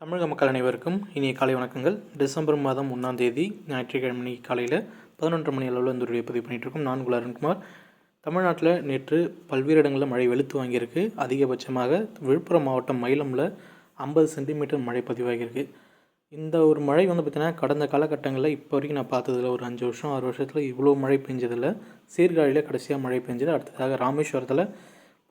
தமிழக மக்கள் அனைவருக்கும் இனிய காலை வணக்கங்கள். டிசம்பர் மாதம் ஒன்றாம் தேதி ஞாயிற்றுக்கிழமை காலையில் பதினொன்று மணி அளவில் வந்து பதிவு பண்ணிகிட்ருக்கோம் நான் குலாரன்குமார் தமிழ்நாட்டில் நேற்று பல்வேறு இடங்களில் மழை வெளுத்து வாங்கியிருக்கு. அதிகபட்சமாக விழுப்புரம் மாவட்டம் மயிலமில் ஐம்பது சென்டிமீட்டர் மழை பதிவாகியிருக்கு. இந்த ஒரு மழை வந்து பார்த்திங்கன்னா கடந்த காலகட்டங்களில் இப்போ வரைக்கும் நான் பார்த்ததில்ல ஒரு அஞ்சு வருஷம் ஆறு வருஷத்தில் இவ்வளோ மழை பெஞ்சதில்லை. சீர்காழியில் கடைசியாக மழை பெஞ்சது. அடுத்ததாக ராமேஸ்வரத்தில்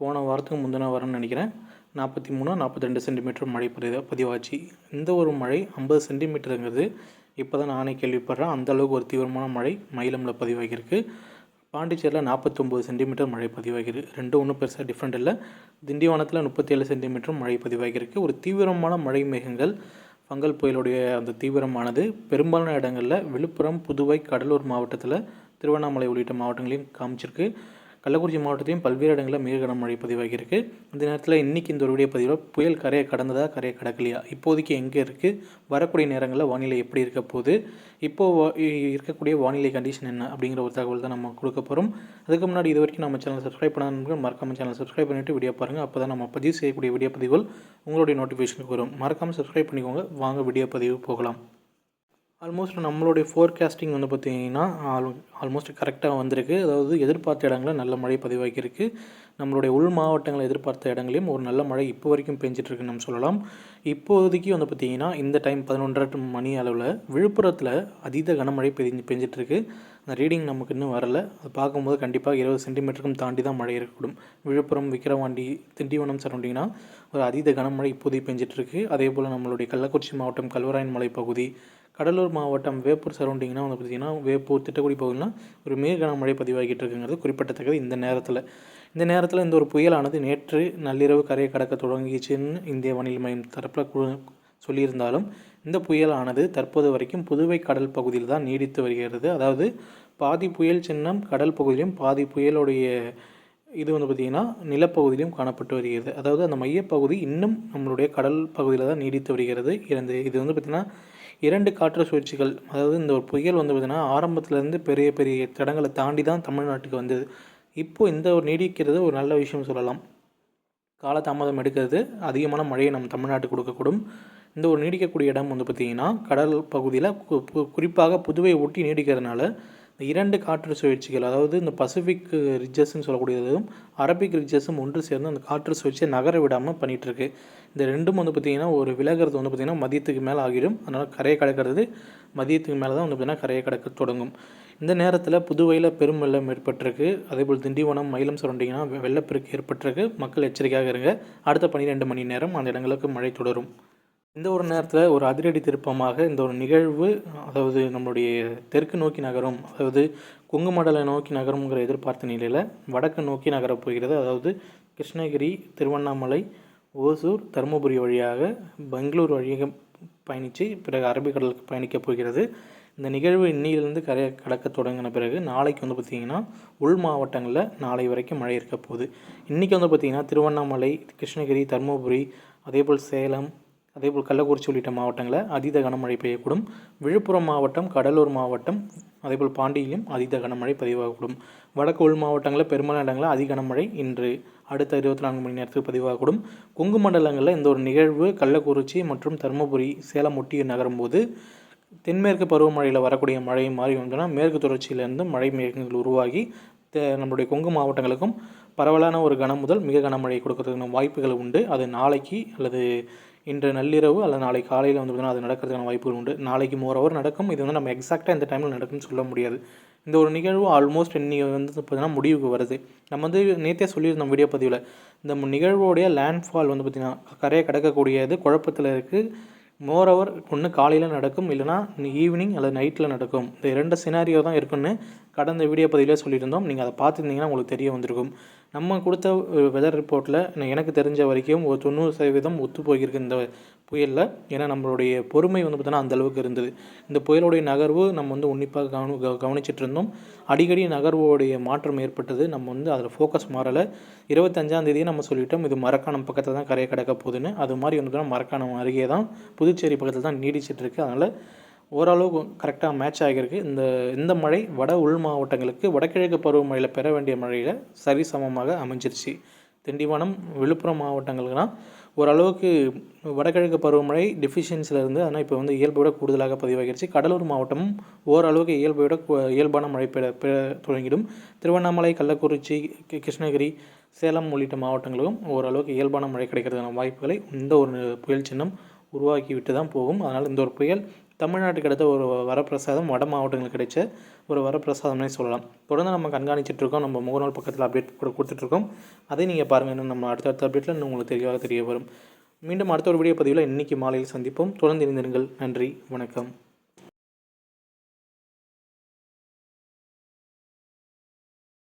போன வாரத்துக்கு முந்தின வாரம்னு நினைக்கிறேன். நாற்பத்தி மூணு நாற்பத்தி ரெண்டு சென்டிமீட்டர் மழை பதிவு பதிவாச்சு. இந்த ஒரு மழை ஐம்பது சென்டிமீட்டருங்கிறது. இப்போ தான் நானே கேள்விப்படுறேன். அந்தளவுக்கு ஒரு தீவிரமான மழை மயிலமில் பதிவாகியிருக்கு. பாண்டிச்சேரியில் நாற்பத்தொம்போது சென்டிமீட்டர் மழை பதிவாகிருக்கு ரெண்டும் ஒன்றும் பெருசாக டிஃப்ரெண்ட் இல்லை. திண்டிவனத்தில் முப்பத்தேழு சென்டிமீட்டர் மழை பதிவாகியிருக்கு. ஒரு தீவிரமான மழை மேகங்கள் ஃபங்கல் புயலுடைய அந்த தீவிரமானது. பெரும்பாலான இடங்களில் விழுப்புரம் புதுவை கடலூர் மாவட்டத்தில் திருவண்ணாமலை உள்ளிட்ட மாவட்டங்களையும் காமிச்சிருக்கு. கள்ளக்குறிச்சி மாவட்டத்தையும் பல்வேறு இடங்களில் மிக கனமழை பதிவாகியிருக்கு. இந்த நேரத்தில் இன்றைக்கி இந்த ஒரு வீடியோ பதிவில் புயல் கரையை கடந்ததா கரையை கடக்கலையா இப்போதைக்கு எங்கே இருக்குது வரக்கூடிய நேரங்களில் வானிலை எப்படி இருக்க போகுது இப்போது இருக்கக்கூடிய வானிலை கண்டிஷன் என்ன அப்படிங்கிற ஒரு தகவல் தான் நம்ம கொடுக்க போகிறோம் அதுக்கு முன்னாடி இது வரைக்கும் நம்ம சேனல் சப்ஸ்கிரைப் பண்ணாதவங்க மறக்காம சேனல் சப்ஸ்கிரைப் பண்ணிவிட்டு வீடியோ பாருங்கள் அப்போ தான் நம்ம பதிவு செய்யக்கூடிய வீடியோ பதிவுகள் உங்களுடைய நோட்டிஃபிகேஷனுக்கு வரும். மறக்காமல் சப்ஸ்கிரைப் பண்ணிக்கோங்க. வாங்க வீடியோ பதிவு போகலாம். ஆல்மோஸ்ட் நம்மளுடைய ஃபோர்காஸ்டிங் வந்து பார்த்திங்கன்னா ஆல் ஆல்மோஸ்ட் கரெக்டாக வந்திருக்கு. அதாவது எதிர்பார்த்த இடங்களில் நல்ல மழை பதிவாகியிருக்கு. நம்மளுடைய உள் மாவட்டங்களை எதிர்பார்த்த இடங்களையும் ஒரு நல்ல மழை இப்போ வரைக்கும் பெஞ்சிட்ருக்குன்னு நம்ம சொல்லலாம். இப்போதைக்கு வந்து பார்த்திங்கன்னா இந்த டைம் பதினொன்றரை மணி அளவில் விழுப்புரத்தில் அதீத கனமழை பெஞ்சு பெஞ்சிட்ருக்கு அந்த ரீடிங் நமக்கு இன்னும் வரல. அது பார்க்கும்போது கண்டிப்பாக இருபது சென்டிமீட்டருக்கும் தாண்டி தான் மழை இருக்கக்கூடும். விழுப்புரம் விக்கிரவாண்டி திண்டிவனம் சரௌண்டிங்னா ஒரு அதீத கனமழை இப்போதைக்கு பெஞ்சிட்ருக்கு அதே போல் நம்மளுடைய கள்ளக்குறிச்சி மாவட்டம் கல்வராயன் மலை பகுதி கடலூர் மாவட்டம் வேப்பூர் சரௌண்டிங்னா வந்து பார்த்திங்கன்னா வேப்பூர் திட்டக்குடி பகுதியில் ஒரு மிக கனமழை பதிவாகிட்டு இருக்குங்கிறது குறிப்பிடத்தக்கது இந்த நேரத்தில். இந்த நேரத்தில் இந்த ஒரு புயலானது நேற்று நள்ளிரவு கரையை கடக்க தொடங்கிச்சுன்னு இந்திய வானிலை மையம் தரப்பில் சொல்லியிருந்தாலும் இந்த புயலானது தற்போது வரைக்கும் புதுவை கடல் பகுதியில் தான் நீடித்து வருகிறது. அதாவது பாதி புயல் சின்னம் கடல் பகுதியிலும் பாதி புயலுடைய இது வந்து பார்த்திங்கன்னா நிலப்பகுதியிலும் காணப்பட்டு வருகிறது. அதாவது அந்த மையப்பகுதி இன்னும் நம்மளுடைய கடல் பகுதியில் தான் நீடித்து வருகிறது. இது வந்து பார்த்திங்கன்னா இரண்டு காற்று சுழற்சிகள் அதாவது இந்த ஒரு புயல் வந்து பார்த்திங்கன்னா ஆரம்பத்துலேருந்து பெரிய பெரிய தடங்களை தாண்டி தான் தமிழ்நாட்டுக்கு வந்தது. இப்போது இந்த ஒரு நீடிக்கிறது ஒரு நல்ல விஷயம் சொல்லலாம். காலதாமதம் எடுக்கிறது அதிகமான மழையை நம்ம தமிழ்நாட்டுக்கு கொடுக்கக்கூடும். இந்த ஒரு நீடிக்கக்கூடிய இடம் வந்து பார்த்திங்கன்னா கடல் பகுதியில் குறிப்பாக புதுவை ஒட்டி நீடிக்கிறதுனால இந்த இரண்டு காற்று சுழற்சிகள் அதாவது இந்த பசிபிக் ரிஜஸ்ன்னு சொல்லக்கூடியதும் அரபிக் ரிஜஸும் ஒன்று சேர்ந்து அந்த காற்று சுழற்சியை நகர விடாமல் பண்ணிகிட்ருக்கு இந்த ரெண்டும் வந்து பார்த்திங்கன்னா ஒரு விலகிறது வந்து பார்த்திங்கன்னா மதியத்துக்கு மேலே ஆகிடும். அதனால் கரையை கடக்கிறது மதியத்துக்கு மேலே தான் வந்து பார்த்திங்கன்னா கரையை கடக்க தொடங்கும். இந்த நேரத்தில் புதுவையில் பெரும் வெள்ளம் ஏற்பட்டிருக்கு. அதேபோல் திண்டிவனம் மயிலம் சரௌண்டிங்னா வெள்ளப்பெருக்கு ஏற்பட்டிருக்கு. மக்கள் எச்சரிக்கையாக இருங்க. அடுத்த பன்னிரெண்டு மணி நேரம் அந்த இடங்களுக்கு மழை தொடரும். இந்த ஒரு நேரத்தில் ஒரு அதிரடி திருப்பமாக இந்த ஒரு நிகழ்வு அதாவது நம்மளுடைய தெற்கு நோக்கி நகரும் அதாவது கொங்கு நோக்கி நகருங்கிற எதிர்பார்த்த நிலையில் வடக்கு நோக்கி நகரப் போகிறது. அதாவது கிருஷ்ணகிரி திருவண்ணாமலை ஓசூர் தருமபுரி வழியாக பெங்களூர் வழியாக பயணித்து பிறகு அரபிக்கடலுக்கு பயணிக்கப் போகிறது. இந்த நிகழ்வு இன்னிலிருந்து கரையை கடக்க தொடங்கின பிறகு நாளைக்கு வந்து பார்த்திங்கன்னா உள் மாவட்டங்களில் நாளை வரைக்கும் மழை இருக்க போகுது. இன்றைக்கி வந்து பார்த்திங்கன்னா திருவண்ணாமலை கிருஷ்ணகிரி தருமபுரி அதேபோல் சேலம் அதேபோல் கள்ளக்குறிச்சி உள்ளிட்ட மாவட்டங்களில் அதீத கனமழை பெய்யக்கூடும். விழுப்புரம் மாவட்டம் கடலூர் மாவட்டம் அதேபோல் பாண்டியிலும் அதீத கனமழை பதிவாகக்கூடும். வடக்கு உள் மாவட்டங்களில் பெரும்பாலான இடங்களில் அதிக கனமழை இன்று அடுத்த இருபத்தி நான்கு மணி நேரத்துக்கு பதிவாகக்கூடும். கொங்கு மண்டலங்களில் இந்த ஒரு நிகழ்வு கள்ளக்குறிச்சி மற்றும் தருமபுரி சேலம் ஒட்டி நகரும்போது தென்மேற்கு பருவமழையில் வரக்கூடிய மழை மாறி வந்தோன்னா மேற்கு தொடர்ச்சியிலேருந்து மழை மேகங்கள் உருவாகி நம்மளுடைய கொங்கு மாவட்டங்களுக்கும் பரவலான ஒரு கனம் முதல் மிக கனமழை கொடுக்கறதுக்கான வாய்ப்புகள் உண்டு. அது நாளைக்கு அல்லது இன்று நள்ளிரவு அல்லது நாளை காலையில் வந்து பார்த்திங்கன்னா அது நடக்கிறதுக்கான வாய்ப்புகள் உண்டு. நாளைக்கு மோர் ஓவர் நடக்கும். இது வந்து நம்ம எக்ஸாக்டாக இந்த டைமில் நடக்கும்னு சொல்ல முடியாது. இந்த ஒரு நிகழ்வு ஆல்மோஸ்ட் இன்னைக்கு வந்து பார்த்திங்கன்னா முடிவுக்கு வருது. நம்ம வந்து நேற்றே சொல்லியிருந்தோம் வீடியோ பதிவில். இந்த நிகழ்வோடைய லேண்ட்ஃபால் வந்து பார்த்திங்கன்னா கரையை கடக்கக்கூடியது குழப்பத்தில் இருக்குது மோர் ஓவர் ஒன்று காலையில் நடக்கும் இல்லைனா ஈவினிங் அல்லது நைட்டில் நடக்கும். இந்த இரண்டு சினாரியோ தான் இருக்குன்னு கடந்த வீடியோ பதிவிலே சொல்லியிருந்தோம். நீங்கள் அதை பார்த்துருந்தீங்கன்னா உங்களுக்கு தெரிய வந்திருக்கும். நம்ம கொடுத்த வெதர் ரிப்போர்ட்டில் எனக்கு தெரிஞ்ச வரைக்கும் ஒரு தொண்ணூறு சதவீதம் ஒத்து போயிருக்கு இந்த புயலில். ஏன்னா நம்மளுடைய பொறுமை வந்து பார்த்தோன்னா அந்தளவுக்கு இருந்தது. இந்த புயலுடைய நகர்வு நம்ம வந்து உன்னிப்பாக கவனி கவனிச்சிட்டு இருந்தோம். அடிக்கடி நகர்வோடைய மாற்றம் ஏற்பட்டது. நம்ம வந்து அதில் ஃபோக்கஸ் மாறலை. இருபத்தஞ்சாந்தேதியே நம்ம சொல்லிட்டோம். இது மரக்காணம் பக்கத்தில் தான் கரையை கிடக்க போகுதுன்னு. அது மாதிரி வந்து மரக்காணம் அருகே தான் புதுச்சேரி பக்கத்தில் தான் நீடிச்சிட்ருக்கு அதனால் ஓரளவு கரெக்டாக மேட்ச் ஆகியிருக்கு. இந்த இந்த மழை வட உள் மாவட்டங்களுக்கு வடகிழக்கு பருவமழையில் பெற வேண்டிய மழையில் சரிசமமாக அமைஞ்சிருச்சு. திண்டிவனம் விழுப்புரம் மாவட்டங்களுக்குனா ஓரளவுக்கு வடகிழக்கு பருவமழை டெஃபிஷியன்சியில் இருந்து ஆனால் இப்போ வந்து இயல்பை விட கூடுதலாக பதிவாகிருச்சு. கடலூர் மாவட்டமும் ஓரளவுக்கு இயல்பை விட இயல்பான மழை பெற பெற தொடங்கிடும். திருவண்ணாமலை கள்ளக்குறிச்சி கி- கிருஷ்ணகிரி சேலம் உள்ளிட்ட மாவட்டங்களுக்கும் ஓரளவுக்கு இயல்பான மழை கிடைக்கிறதுக்கான வாய்ப்புகளை இந்த ஒரு புயல் சின்னம் உருவாக்கி விட்டு தான் போகும். அதனால் இந்த ஒரு புயல் தமிழ்நாட்டுக்கு அடுத்த ஒரு வரப்பிரசாதம் வட மாவட்டங்களுக்கு கிடைச்ச ஒரு வரப்பிரசாதம்னே சொல்லலாம். தொடர்ந்து நம்ம கண்காணிச்சிட்டு இருக்கோம். நம்ம முகநூல் பக்கத்தில் அப்டேட் கூட கொடுத்துட்ருக்கோம் அதை நீங்கள் பாருங்கள் இன்னும் நம்ம அடுத்தடுத்த அப்டேட்டில் இன்னும் உங்களுக்கு தெளிவாக தெரிய வரும். மீண்டும் அடுத்த ஒரு வீடியோ பதிவில் இன்றைக்கி மாலையில் சந்திப்போம். தொடர்ந்து இருந்திருங்கள் நன்றி. வணக்கம்.